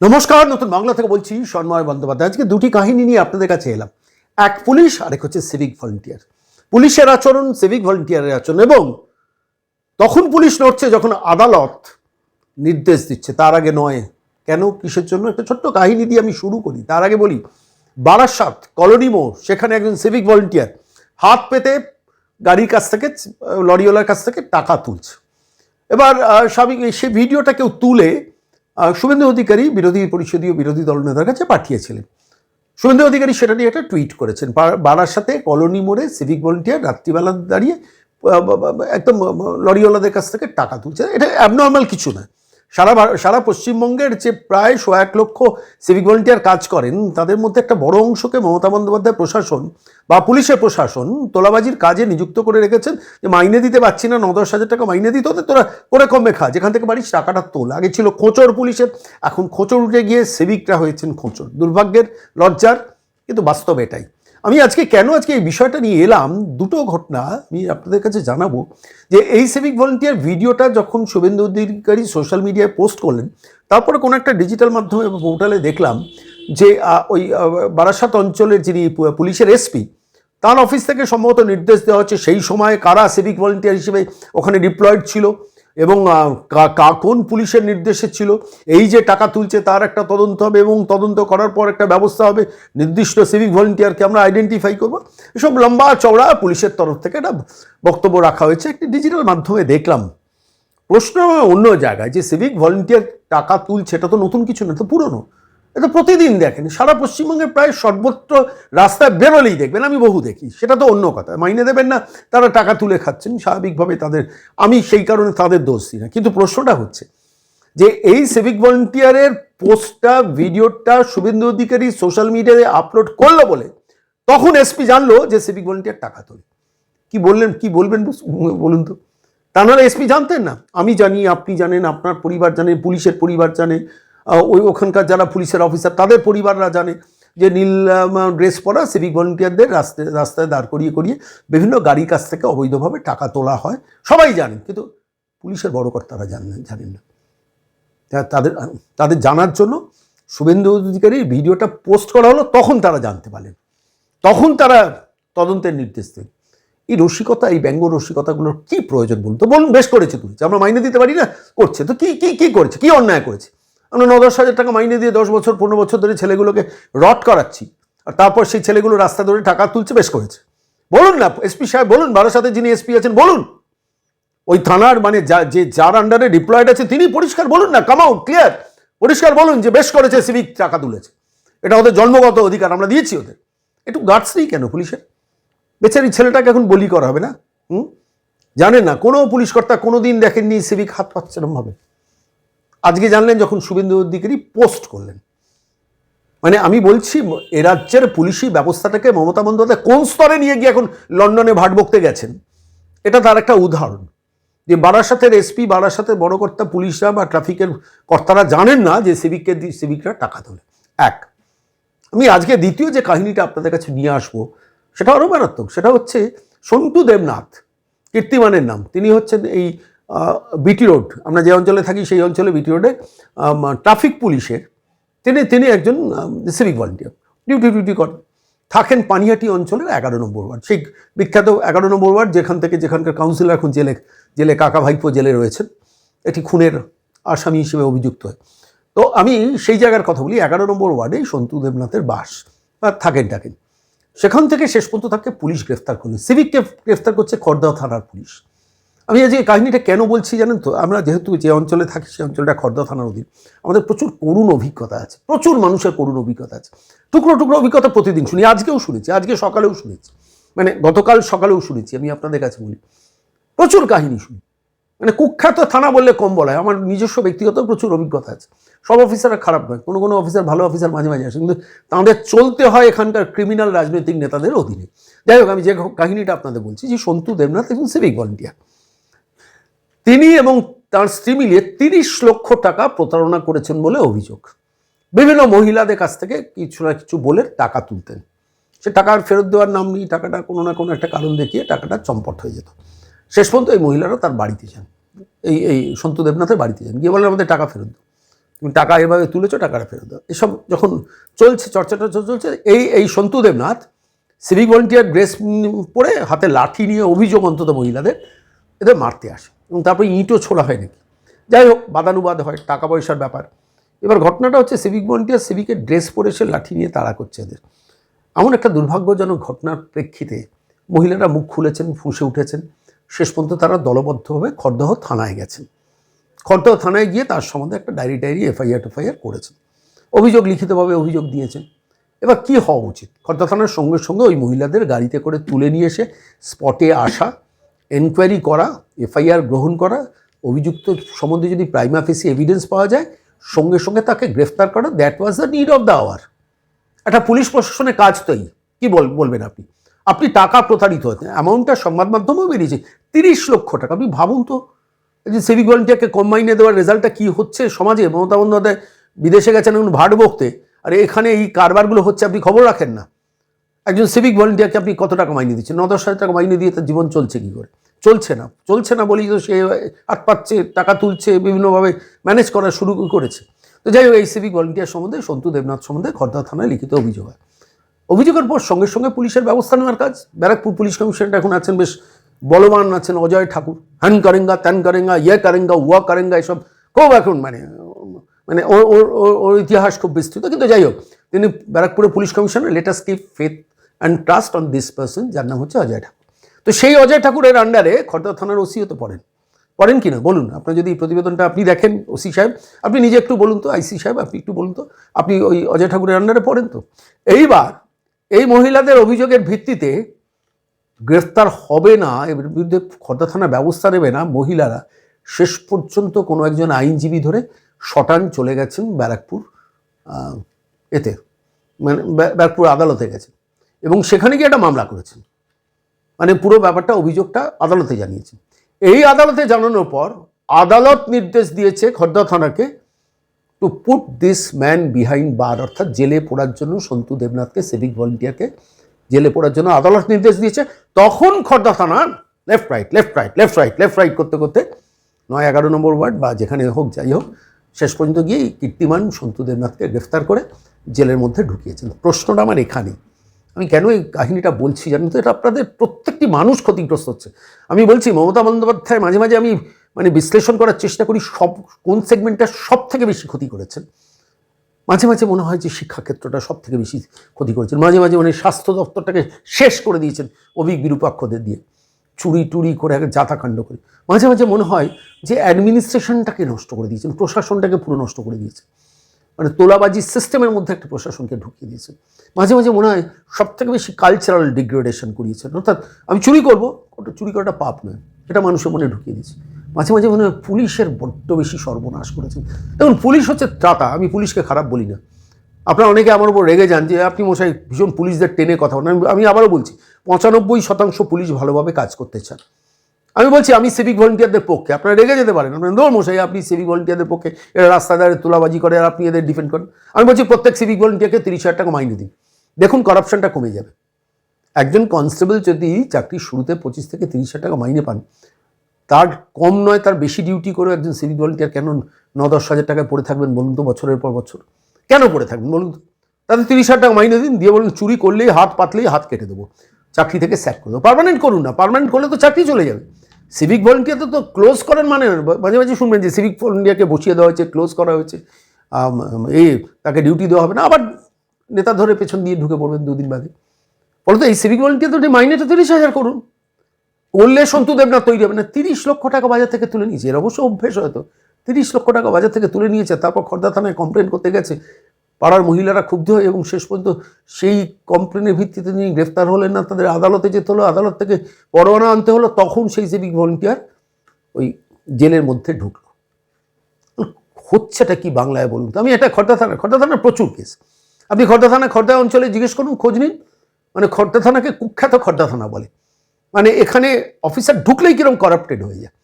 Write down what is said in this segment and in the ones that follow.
নমস্কার, নতুন বাংলা থেকে বলছি সন্ময় বন্দ্যোপাধ্যায়। আজকে দুটি কাহিনী নিয়ে আপনাদের কাছে এলাম। এক, পুলিশ, আরেক হচ্ছে সিভিক ভলেন্টিয়ার পুলিশের আচরণ সিভিক ভলেন্টিয়ারের আচরণ এবং তখন পুলিশ নড়ছে যখন আদালত নির্দেশ দিচ্ছে। তার আগে নয়, কেন, কিসের জন্য? একটা ছোট্ট কাহিনী দিয়ে আমি শুরু করি। তার আগে বলি, বারাসাত কলোনি মোড়, সেখানে একজন সিভিক ভলেন্টিয়ার হাত পেতে গাড়ির কাছ থেকে, লরিওয়ালার কাছ থেকে টাকা তুলছে। এবার স্বাভাবিক সে ভিডিওটা কেউ তুলে শুভেন্দু অধিকারী বিরোধী পরিষদীয় বিরোধী দলনেতার কাছে পাঠিয়েছিলেন। শুভেন্দু অধিকারী সেটা নিয়ে একটা টুইট করেছেন। বাড়ার সাথে কলোনি মোড়ে সিভিক ভলেন্টিয়ার রাত্রিবেলা দাঁড়িয়ে একদম লরিওয়ালাদের কাছ থেকে টাকা তুলছে এটা অ্যাবনর্মাল কিছু না। সারা সারা পশ্চিমবঙ্গের যে প্রায় শো এক লক্ষ সিভিক ভলেন্টিয়ার কাজ করেন, তাদের মধ্যে একটা বড় অংশকে মমতা বন্দ্যোপাধ্যায় প্রশাসন বা পুলিশের প্রশাসন তোলাবাজির কাজে নিযুক্ত করে রেখেছেন। যে মাইনে দিতে পারছি না, ন দশ হাজার টাকা মাইনে দিতে হতে, তোরা করে কমে খা। যেখান থেকে পারিস টাকাটা তোল। আগে ছিল খোঁচর পুলিশের, এখন খোঁচর উঠে গিয়ে সিভিকরা হয়েছেন খোঁচর দুর্ভাগ্যের লজ্জার, কিন্তু বাস্তব এটাই। আমি আজকে কেন আজকে এই বিষয়টা নিয়ে এলাম, দুটো ঘটনা আমি আপনাদের কাছে জানাব। যে এই সিভিক ভলেন্টিয়ার ভিডিওটা যখন শুভেন্দু অধিকারী সোশ্যাল মিডিয়ায় পোস্ট করলেন, তারপরে কোনো একটা ডিজিটাল মাধ্যমে পোর্টালে দেখলাম যে ওই বারাসাত অঞ্চলের যিনি পুলিশের এসপি তার অফিস থেকে সম্ভবত নির্দেশ দেওয়া হচ্ছে সেই সময় কারা সিভিক ভলেন্টিয়ার হিসেবে ওখানে ডিপ্লয়েড ছিল। এবং কা- কোন পুলিশের নির্দেশে ছিল? এই যে টাকা তুলছে তার একটা তদন্ত হবে এবং তদন্ত করার পর একটা ব্যবস্থা হবে। নির্দিষ্ট সিভিক ভলেন্টিয়ারকে আমরা আইডেন্টিফাই করব। এসব লম্বা চওড়া পুলিশের তরফ থেকে একটা বক্তব্য রাখা হয়েছে। একটি ডিজিটাল মাধ্যমে দেখলাম। প্রশ্ন অন্য জায়গায় যে সিভিক ভলেন্টিয়ার টাকা তুলছে, এটা তো নতুন কিছু না তো পুরনো। এটা প্রতিদিন দেখেন, সারা পশ্চিমবঙ্গের প্রায় সর্বত্র রাস্তায় বেরোলেই দেখবেন, আমি বহু দেখি। সেটা তো অন্য কথা, মাইনে দেবেন না, তারা টাকা তুলে খাচ্ছেন, স্বাভাবিকভাবে তাদের, আমি সেই কারণে তাদের দোষ দিই না। কিন্তু প্রশ্নটা হচ্ছে যে এই সিভিক ভলেন্টিয়ারের পোস্টটা, ভিডিওটা শুভেন্দু অধিকারী সোশ্যাল মিডিয়ায় আপলোড করল বলে তখন এসপি জানলো যে সিভিক ভলেন্টিয়ার টাকা তোলে। কি বললেন, কি বলবেন বলুন তো। তা নাহলে এসপি জানতেন না। আমি জানি, আপনি জানেন, আপনার পরিবার জানে, পুলিশের পরিবার জানে ওই ওখানকার যারা পুলিশের অফিসার তাদের পরিবাররা জানে যে নীল ড্রেস পরা সিভিক ভলেন্টিয়ারদের রাস্তায় রাস্তায় দাঁড় করিয়ে করিয়ে বিভিন্ন গাড়ির কাছ থেকে অবৈধভাবে টাকা তোলা হয়। সবাই জানেন কিন্তু পুলিশের বড় কর্তারা জানেন জানেন না। তাদের তাদের জানার জন্য শুভেন্দু অধিকারীর ভিডিওটা পোস্ট করা হলো, তখন তারা জানতে পারলেন। তখন তারা তদন্তের নির্দেশ দেন। এই রসিকতা, এই ব্যঙ্গ রসিকতাগুলোর কী প্রয়োজন বলুন তো? বলুন, বেশ করেছে তুই আমরা মাইনে দিতে পারি না, করছে। তো কি, কী কী করেছে? কী অন্যায় করেছে? আমরা ন দশ হাজার টাকা মাইনে দিয়ে দশ বছর, পনেরো বছর ধরে ছেলেগুলোকে রট করাচ্ছি। আর তারপর সেই ছেলেগুলো রাস্তা ধরে টাকা তুলছে, বেশ করেছে। বলুন না, এসপি সাহেব বলুন বারাসাতে যিনি এসপি আছেন, বলুন। ওই থানার মানে যা, যে, যার আন্ডারে ডিপ্লয়েড আছে, তিনি পরিষ্কার বলুন না কাম আউট ক্লিয়ার পরিষ্কার বলুন যে, বেশ করেছে সিভিক টাকা তুলেছে। এটা ওদের জন্মগত অধিকার, আমরা দিয়েছি ওদের। একটু গার্ডস নেই কেন পুলিশের? বেচারি ছেলেটাকে এখন বলি করা হবে না, হুম? জানেন না, কোনো পুলিশ কর্তা কোনো দিন দেখেননি সিভিক হাত পাচ্ছে এরমভাবে। আজকে জানলেন যখন শুভেন্দু অধিকারী পোস্ট করলেন। মানে আমি বলছি, এ রাজ্যের পুলিশি ব্যবস্থাটাকে মমতা বন্দ্যোপাধ্যায় কোন স্তরে নিয়ে গিয়ে এখন লন্ডনে ভাট বকতে গেছেন? এটা তার একটা উদাহরণ। যে বারাসাতের এসপি, বারাসাতের বড় কর্তা পুলিশরা বা ট্রাফিকের কর্তারা জানেন না যে সিভিককে সিভিকরা টাকা তোলে। এক, আমি আজকে দ্বিতীয় যে কাহিনীটা আপনাদের কাছে নিয়ে আসব, সেটা আরও মারাত্মক। সেটা হচ্ছে সন্টু দেবনাথ, কীর্তিমানের নাম। তিনি হচ্ছেন এই বিটি রোড আমরা যে অঞ্চলে থাকি সেই অঞ্চলে বিটি রোডে ট্রাফিক পুলিশের, তিনি তিনি একজন সিভিক ভলেন্টিয়ার ডিউটি ডিউটি করেন। থাকেন পানিহাটি অঞ্চলের এগারো নম্বর ওয়ার্ড সেই বিখ্যাত এগারো নম্বর ওয়ার্ড যেখান থেকে যেখানকার কাউন্সিলর এখন জেলে জেলে কাকা ভাইপো জেলে রয়েছেন। এটি খুনের আসামি হিসেবে অভিযুক্ত হয়। তো আমি সেই জায়গার কথা বলি, এগারো নম্বর ওয়ার্ডে সন্তু দেবনাথের বাস বা থাকেন থাকেন। সেখান থেকে শেষ পর্যন্ত তাকে পুলিশ গ্রেফতার করল। সিভিককে গ্রেফতার করছে খর্দা থানার পুলিশ। আমি আজকে কাহিনীটা কেন বলছি জানেন তো? আমরা যেহেতু যে অঞ্চলে থাকি, সেই অঞ্চলটা খর্দা থানার অধীন। আমাদের প্রচুর করুণ অভিজ্ঞতা আছে, প্রচুর মানুষের করুণ অভিজ্ঞতা আছে। টুকরো টুকরো অভিজ্ঞতা প্রতিদিন শুনি, আজকেও শুনেছি, আজকে সকালেও শুনেছি। মানে গতকাল সকালেও শুনেছি, আমি আপনাদের কাছে বলি। প্রচুর কাহিনী শুনি। মানে কুখ্যাত থানা বললে কম বলা হয়, আমার নিজস্ব ব্যক্তিগত প্রচুর অভিজ্ঞতা আছে। সব অফিসাররা খারাপ নয়, কোনো কোনো অফিসার ভালো অফিসার মাঝে মাঝে আসে, কিন্তু তাদের চলতে হয় এখানকার ক্রিমিনাল রাজনৈতিক নেতাদের অধীনে। যাই হোক, আমি যে কাহিনীটা আপনাদের বলছি, যে সন্তু দেবনাথ একজন সিভিক ভলেন্টিয়ার। তিনি এবং তার স্ত্রী মিলিয়ে তিরিশ লক্ষ টাকা প্রতারণা করেছেন বলে অভিযোগ। বিভিন্ন মহিলাদের কাছ থেকে কিছু না কিছু বলে টাকা তুলতেন। সে টাকার ফেরত দেওয়ার নাম নিয়ে টাকাটা কোনো না কোনো একটা কারণ দেখিয়ে টাকাটা চম্পট হয়ে যেত। শেষ পর্যন্ত এই মহিলারা তার বাড়িতে যান। এই এই সন্তু দেবনাথের বাড়িতে যান। গিয়ে বলেন আমাদের টাকা ফেরত দাও। তুমি টাকা এভাবে তুলেছো, টাকাটা ফেরত দাও। এসব যখন চলছে, চর্চা চর্চাটা চলছে, এই এই Santu Debnath, civic volunteer dress পরে হাতে লাঠি নিয়ে অভিযোগ অন্তত মহিলাদের এদের মারতে আসে এবং তারপরে ইঁটও ছোড়া হয় নাকি। যাই হোক, বাদানুবাদ হয় টাকা পয়সার ব্যাপার। এবার ঘটনাটা হচ্ছে সিভিক ভলেন্টিয়ার সিভিকের ড্রেস পরে সে লাঠি নিয়ে তাড়া করছে এদের। এমন একটা দুর্ভাগ্যজনক ঘটনার প্রেক্ষিতে মহিলারা মুখ খুলেছেন, ফুঁসে উঠেছেন। শেষ পর্যন্ত তারা দলবদ্ধভাবে খড়দহ থানায় গেছেন। খড়দহ থানায় গিয়ে তার সম্বন্ধে একটা ডায়েরি ডায়েরি এফআইআর টেফআইআর করেছেন। অভিযোগ লিখিতভাবে অভিযোগ দিয়েছেন। এবার কি হওয়া উচিত? খর্দা থানার সঙ্গে সঙ্গে ওই মহিলাদের গাড়িতে করে তুলে নিয়ে এসে স্পটে আসা এনকোয়ারি করা, এফআইআর গ্রহণ করা, অভিযুক্ত সম্বন্ধে যদি প্রাইমা ফেসি এভিডেন্স পাওয়া যায়, সঙ্গে সঙ্গে তাকে গ্রেফতার করা that was the need of the hour একটা পুলিশ প্রশাসনের কাজ তো কী বল, বলবেন আপনি? আপনি টাকা প্রতারিত হতেন অ্যামাউন্টটা সংবাদ মাধ্যমেও বেরিয়েছে, তিরিশ লক্ষ টাকা, আপনি ভাবুন তো। যে সিভিক ভলেন্টিয়ারকে কম মাইনে দেওয়ার রেজাল্টটা কী হচ্ছে সমাজে? মমতা বন্দ্যোপাধ্যায় বিদেশে গেছেন এখন ভাট বকতে আর এখানে এই কারবারগুলো হচ্ছে, আপনি খবর রাখেন না। একজন সিভিক ভলেন্টিয়ারকে আপনি কত টাকা মাইনে দিচ্ছেন? ন দশ হাজার টাকা মাইনে দিয়ে তার জীবন চলছে কী করে? চলছে না। চলছে না বলেই তো সে হাত পাচ্ছে টাকা তুলছে, বিভিন্নভাবে ম্যানেজ করা শুরু করেছে। তো যাই হোক, এই সিভিক ভলেন্টিয়ার সম্বন্ধে, সন্তু দেবনাথ সম্বন্ধে খর্দা থানায় লিখিত অভিযোগ হয়। অভিযোগের পর সঙ্গে সঙ্গে পুলিশের ব্যবস্থা নেওয়ার কাজ। ব্যারাকপুর পুলিশ কমিশনার এখন আছেন বেশ বলবান, আছেন অজয় ঠাকুর। হ্যান করেঙ্গা, ত্যান করেঙ্গা ইয়ে করেঙ্গা, উয়া করেঙ্গা, এসব খুব এখন মানে মানে ওর ওর, ওর- ইতিহাস খুব বিস্তৃত। কিন্তু যাই হোক, তিনি ব্যারাকপুরের police commissioner let us keep faith and trust on this person যার নাম হচ্ছে অজয় ঠাকুর। তো সেই অজয় ঠাকুরের আন্ডারে খর্দা থানার ওসিও তো পড়েন। পড়েন কি না? বলুন। আপনার যদি প্রতিবেদনটা আপনি দেখেন, ওসি সাহেব, আপনি নিজে একটু বলুন তো, আইসি সাহেব, আপনি একটু বলুন তো, আপনি ওই অজয় ঠাকুরের আন্ডারে পড়েন তো? এইবার এই মহিলাদের অভিযোগের ভিত্তিতে গ্রেফতার হবে না, এর বিরুদ্ধে খর্দা থানা ব্যবস্থা নেবে না মহিলারা। শেষ পর্যন্ত কোনো একজন আইনজীবী ধরে শটান চলে গেছেন ব্যারাকপুর এতে মানে ব্যারাকপুর আদালতে গেছেন। এবং সেখানে গিয়ে একটা মামলা করেছেন। মানে পুরো ব্যাপারটা, অভিযোগটা আদালতে জানিয়েছেন। এই আদালতে জানানোর পর আদালত নির্দেশ দিয়েছে খর্দা থানাকে to put this man behind bar অর্থাৎ জেলে পড়ার জন্য সন্তু দেবনাথকে সিভিক ভলেন্টিয়ারকে জেলে পড়ার জন্য আদালত নির্দেশ দিয়েছে। তখন খর্দা থানা left right left right left right left right করতে করতে নয়, এগারো নম্বর ওয়ার্ড বা যেখানে হোক, যাই হোক, শেষ পর্যন্ত গিয়ে কীর্তিমান সন্তু দেবনাথকে গ্রেফতার করে জেলের মধ্যে ঢুকিয়েছেন। প্রশ্নটা আমার এখানে আমি কেন এই কাহিনীটা বলছি জানেন তো? এটা আপনাদের প্রত্যেকটি মানুষ ক্ষতিগ্রস্ত হচ্ছে। আমি বলছি, মমতা বন্দ্যোপাধ্যায় মাঝে মাঝে আমি মানে বিশ্লেষণ করার চেষ্টা করি সব, কোন সেগমেন্টটা সব থেকে বেশি ক্ষতি করেছেন? মাঝে মাঝে মনে হয় যে শিক্ষাক্ষেত্রটা সব থেকে বেশি ক্ষতি করেছেন। মাঝে মাঝে মানে স্বাস্থ্য দপ্তরটাকে শেষ করে দিয়েছেন অভিক বিরূপাক্ষদের দিয়ে। চুরি টুরি করে যাতাকাণ্ড করে। মাঝে মাঝে মনে হয় যে অ্যাডমিনিস্ট্রেশনটাকে নষ্ট করে দিয়েছেন, প্রশাসনটাকে পুরো নষ্ট করে দিয়েছেন। মানে তোলাবাজি সিস্টেমের মধ্যে একটা প্রশাসনকে ঢুকিয়ে দিয়েছে। মাঝে মাঝে মনে হয় সব থেকে বেশি কালচারাল ডিগ্রেডেশন করিয়েছেন অর্থাৎ আমি চুরি করব, ওটা চুরি করাটা পাপ নয়, এটা মানুষের মনে ঢুকিয়ে দিয়েছে। মাঝে মাঝে মনে হয় পুলিশের বড্ড বেশি সর্বনাশ করেছেন। দেখুন, পুলিশ হচ্ছে ত্রাতা, আমি পুলিশকে খারাপ বলি না। আপনারা অনেকে আমার উপর রেগে যান যে, আপনি মশাই ভীষণ পুলিশদের টেনে কথা বলেন। আমি- আমি আবারও বলছি, পঁচানব্বই শতাংশ পুলিশ ভালোভাবে কাজ করতে চান। আমি বলছি, আমি সিভিক ভলেন্টিয়ারদের পক্ষে, আপনারা রেগে যেতে পারেন। আপনার দৌড় মশাই, আপনি সিভিক ভলেন্টিয়ারদের পক্ষে, এরা রাস্তায় দাঁড়িয়ে তোলাবাজি করে, আর আপনি এদের ডিফেন্ড করেন। আমি বলছি, প্রত্যেক সিভিক ভলেন্টিয়ারকে তিরিশ হাজার টাকা মাইনে দিন। দেখুন করাপশনটা কমে যাবে। একজন কনস্টেবল যদি চাকরির শুরুতে পঁচিশ থেকে তিরিশ হাজার টাকা মাইনে পান, তার কম নয়, তার বেশি ডিউটি করেও একজন সিভিক ভলেন্টিয়ার কেন ন দশ হাজার টাকায় পড়ে থাকবেন বলুন তো, বছরের পর বছর? কেন পড়ে থাকবেন বলুন তো? তাদের তিরিশ হাজার টাকা মাইনে দিন, দিয়ে বলুন, চুরি করলেই, হাত পাতলেই হাত কেটে দেবো। চাকরি থেকে স্যাক করে দেবো। পার্মানেন্ট করুন না পার্মানেন্ট করলে তো চাকরি চলে যাবে। সিভিক ভলেন্টিয়ার তো ক্লোজ করেন মানে মাঝে মাঝে শুনবেন যে সিভিক ভলেন্টিয়ারকে বসিয়ে দেওয়া হয়েছে ক্লোজ করা হয়েছে। এই তাকে ডিউটি দেওয়া হবে না, আবার নেতা ধরে পেছন দিয়ে ঢুকে পড়বেন দুদিন বাদে। বলতো এই সিভিক ভলেন্টিয়ার তো মাইনেটা তিরিশ হাজার করুন। করলে সন্তু দেবনাথ তৈরি হবে। না, তিরিশ লক্ষ টাকা বাজার থেকে তুলে নিয়েছে, এর অবশ্য অভ্যেস হয়তো। তিরিশ লক্ষ টাকা বাজার থেকে তুলে নিয়েছে, তারপর খর্দা থানায় কমপ্লেন করতে গেছে। পাড়ার মহিলারা ক্ষুব্ধ হয় এবং শেষ পর্যন্ত সেই কমপ্লেনের ভিত্তিতে তিনি গ্রেফতার হলেন না, তাদের আদালতে যেতে হলো। আদালত থেকে পরোয়ানা আনতে হলো, তখন সেই সিভিক ভলেন্টিয়ার ওই জেলের মধ্যে ঢুকলো। হচ্ছেটা কি বাংলায় বলুন তো? আমি এটা খর্দা থানা, খর্দা থানার প্রচুর কেস আপনি খর্দা থানা, খর্দা অঞ্চলে জিজ্ঞেস করুন, খোঁজ নিন। মানে খর্দা থানাকে কুখ্যাত খর্দা থানা বলে। মানে এখানে অফিসার ঢুকলেই কীরকম করাপ্টেড হয়ে যায়।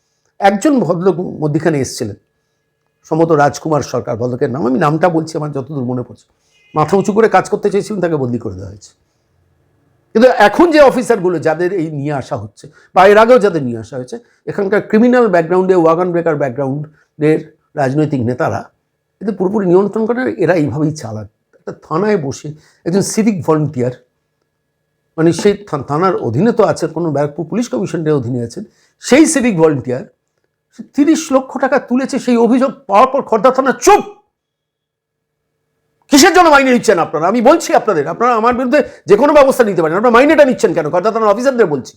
একজন ভদ্রলোক মধ্যিখানে এসেছিলেন। সম্ভবত রাজকুমার সরকার ভদ্রকের নাম, আমি নামটা বলছি, আমার যতদূর মনে পড়ছে। মাথা উঁচু করে কাজ করতে চেয়েছিলেন তাকে বদলি করে দেওয়া হয়েছে। কিন্তু এখন যে অফিসারগুলো, যাদের এই নিয়ে আসা হচ্ছে, বা এর আগেও যাদের নিয়ে আসা হয়েছে, এখানকার ক্রিমিনাল ব্যাকগ্রাউন্ডে ওয়াগান ব্রেকার ব্যাকগ্রাউন্ডের রাজনৈতিক নেতারা, এদের পুরোপুরি নিয়ন্ত্রণ করে, এরা এইভাবেই চালান একটা থানায় বসে একজন সিভিক ভলেন্টিয়ার মানে সেই থানার অধীনে তো আছে কোনো ব্যারাকপুর পুলিশ কমিশনের অধীনে আছেন, সেই সিভিক ভলেন্টিয়ার তিরিশ লক্ষ টাকা তুলেছে সেই অভিযোগ পাওয়ার পর খর্দা থানা চুপ। কিসের জন্য মাইনে নিচ্ছেন আপনারা? আমি বলছি আপনাদের, আপনারা আমার বিরুদ্ধে যে কোনো ব্যবস্থা নিতে পারেন। আপনারা মাইনেটা নিচ্ছেন কেন? খর্দা থানার অফিসারদের বলছি।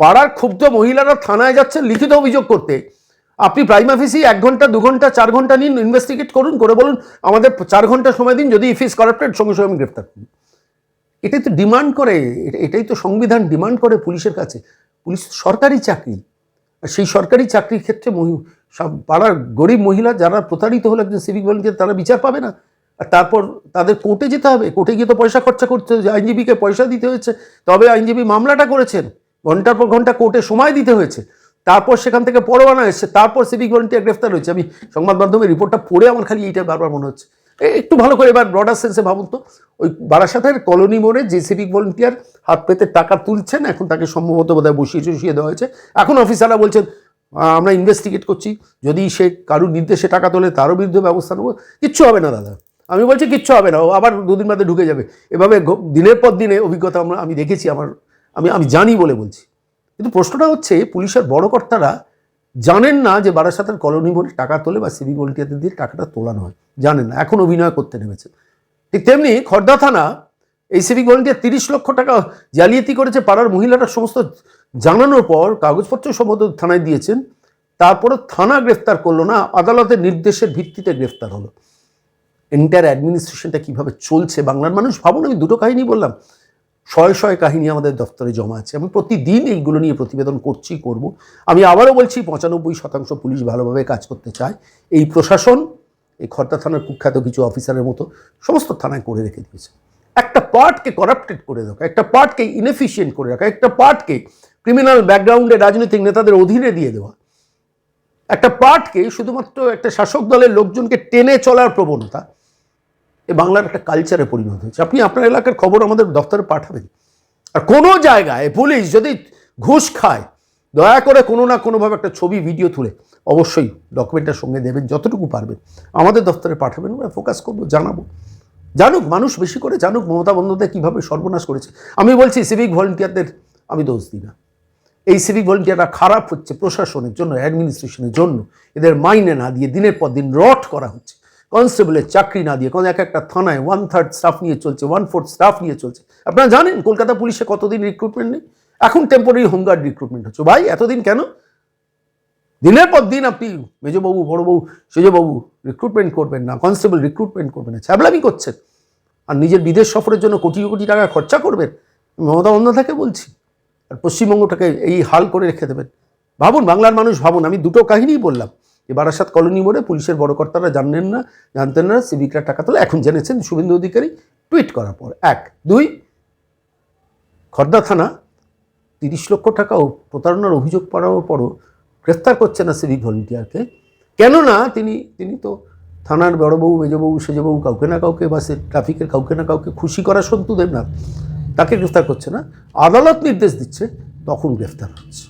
পাড়ার ক্ষুব্ধ মহিলারা থানায় যাচ্ছেন লিখিত অভিযোগ করতে। আপনি প্রাইম অফিসে এক ঘণ্টা, দু ঘণ্টা, চার ঘণ্টা নিন ইনভেস্টিগেট করুন, করে বলুন, আমাদের চার ঘণ্টা সময় দিন, যদি ইফ ইস কারাপ্টেড সঙ্গে সঙ্গে আমি গ্রেফতার করি এটাই তো ডিমান্ড করে, এটাই তো সংবিধান ডিমান্ড করে পুলিশের কাছে। পুলিশ সরকারি চাকরি। সেই সরকারি চাকরির ক্ষেত্রে সব পাড়ার গরিব মহিলা যারা প্রতারিত হলো একজন সিভিক ভলেন্টিয়ার তারা বিচার পাবে না। আর তারপর তাদের কোর্টে যেতে হবে। কোর্টে গিয়ে তো পয়সা খরচা করতে হয়েছে। আইনজীবীকে পয়সা দিতে হয়েছে। তবে আইনজীবী মামলাটা করেছেন। ঘণ্টার পর ঘণ্টা কোর্টে সময় দিতে হয়েছে। তারপর সেখান থেকে পরোয়ানা এসছে। তারপর সিভিক ভলেন্টিয়ার গ্রেফতার হয়েছে। আমি সংবাদ মাধ্যমে রিপোর্টটা পড়ে আমার খালি এইটা বারবার মনে হচ্ছে। একটু ভালো করে এবার ব্রডার সেন্সে ভাবুন তো। ওই বারাসাতের কলোনি মোড়ে সিভিক ভলেন্টিয়ার হাত পেতে টাকা তুলছেন, এখন তাকে সম্ভবত বোধহয় বসিয়ে টসিয়ে দেওয়া হয়েছে। এখন অফিসাররা বলছেন আমরা ইনভেস্টিগেট করছি। যদি সে কারুর নির্দেশে টাকা তোলে, তারও বিরুদ্ধে ব্যবস্থা নেব। কিচ্ছু হবে না, দাদা। আমি বলছি, কিচ্ছু হবে না। ও আবার দুদিন বাদে ঢুকে যাবে। এভাবে দিনের পর দিনে অভিজ্ঞতা আমরা, আমি দেখেছি আমার, আমি আমি জানি বলে বলছি। কিন্তু প্রশ্নটা হচ্ছে, পুলিশের বড় কর্তারা জানেন না যে বারাসাতের কলোনি বলে টাকা তোলে বা সিভিক ভলেন্টিয়ারদের দিয়ে টাকাটা তোলানো হয়। জানেন না, এখন অভিনয় করতে নেমেছে। ঠিক তেমনি খর্দা থানা, এই সিভিক ভলেন্টিয়ার তিরিশ লক্ষ টাকা জালিয়াতি করেছে পাড়ার মহিলারা, সমস্ত জানানোর পর কাগজপত্র সম্মত থানায় দিয়েছেন। তারপরে থানা গ্রেফতার করল না, আদালতের নির্দেশের ভিত্তিতে গ্রেফতার হলো। এন্টায়ার অ্যাডমিনিস্ট্রেশনটা কীভাবে চলছে? বাংলার মানুষ ভাবুন আমি দুটো কাহিনী বললাম। শয়ে শয়ে কাহিনী আমাদের দপ্তরে জমা আছে আমি প্রতিদিন এইগুলো নিয়ে প্রতিবেদন করছি, করব। আমি আবারও বলছি, পঁচানব্বই শতাংশ পুলিশ ভালোভাবে কাজ করতে চায়। এই প্রশাসন, এই খর্দা থানার কুখ্যাত কিছু অফিসারের মতো সমস্ত থানায় করে রেখে দিয়েছে। একটা পার্টকে করাপ্টেড করে রাখা, একটা পার্টকে ইনএফিসিয়েন্ট করে রাখা, একটা পার্টকে ক্রিমিনাল ব্যাকগ্রাউন্ডে রাজনৈতিক নেতাদের অধীনে দিয়ে দেওয়া। একটা পার্টকে শুধুমাত্র একটা শাসক দলের লোকজনকে টেনে চলার প্রবণতা এ বাংলার একটা কালচারে পরিণত হয়েছে। আপনি আপনার এলাকার খবর আমাদের দপ্তরে পাঠাবেন। আর কোনো জায়গায় পুলিশ যদি ঘুষ খায়, দয়া করে কোনো না কোনোভাবে একটা ছবি ভিডিও তুলে অবশ্যই ডকুমেন্টের সঙ্গে দেবেন, যতটুকু পারবেন। আমাদের দপ্তরে পাঠাবেন, আমরা ফোকাস করব, জানাব। জানুক, মানুষ বেশি করে জানুক, মমতা বন্দ্যোপাধ্যায় কীভাবে সর্বনাশ করেছে। আমি বলছি সিভিক ভলেন্টিয়ারদের আমি দোষ দিই না। এই সিভিক ভলেন্টিয়াররা খারাপ হচ্ছে প্রশাসনের জন্য অ্যাডমিনিস্ট্রেশনের জন্য। এদের মাইনে না দিয়ে দিনের পর দিন রট করা হচ্ছে। কনস্টেবলের চাকরি না দিয়ে কোন এক একটা থানায় ওয়ান থার্ড স্টাফ নিয়ে চলছে ওয়ান ফোর্থ স্টাফ নিয়ে চলছে। আপনারা জানেন কলকাতা পুলিশে কতদিন রিক্রুটমেন্ট নেই? এখন টেম্পোরারি হোমগার্ড রিক্রুটমেন্ট হচ্ছে। ভাই, এতদিন কেন? দিনের পর দিন আপনি মেজবাবু, বড়বাবু, সেজবাবু রিক্রুটমেন্ট করবেন না, কনস্টেবল রিক্রুটমেন্ট করবেন না, ছ্যাবলামি করছেন। আর নিজের বিদেশ সফরের জন্য কোটি কোটি টাকা খরচা করবেন। মমতা বন্দ্যোপাধ্যায়কে বলছি, আর পশ্চিমবঙ্গটাকে এই হাল করে রেখে দেবেন। ভাবুন, বাংলার মানুষ ভাবুন, আমি দুটো কাহিনীই বললাম। যে বারাসাত কলোনি মোড়ে পুলিশের বড় কর্তারা জানলেন না, জানতেন না, সিভিকরা টাকা তোলে এখন জেনেছেন শুভেন্দু অধিকারী টুইট করার পর। এক, দুই, খর্দা থানা, তিরিশ লক্ষ টাকা ও প্রতারণার অভিযোগ পাওয়ার পরও গ্রেফতার করছে না সিভিক ভলেন্টিয়ারকে। কেননা তিনি তিনি তো থানার বড়বাবু, মেজবাবু, সেজবাবু কাউকে না কাউকে বা সে ট্রাফিকের কাউকে না কাউকে খুশি করা সন্তু দেবনাথ তাকে গ্রেফতার করছে না। আদালত নির্দেশ দিচ্ছে তখন গ্রেফতার হচ্ছে।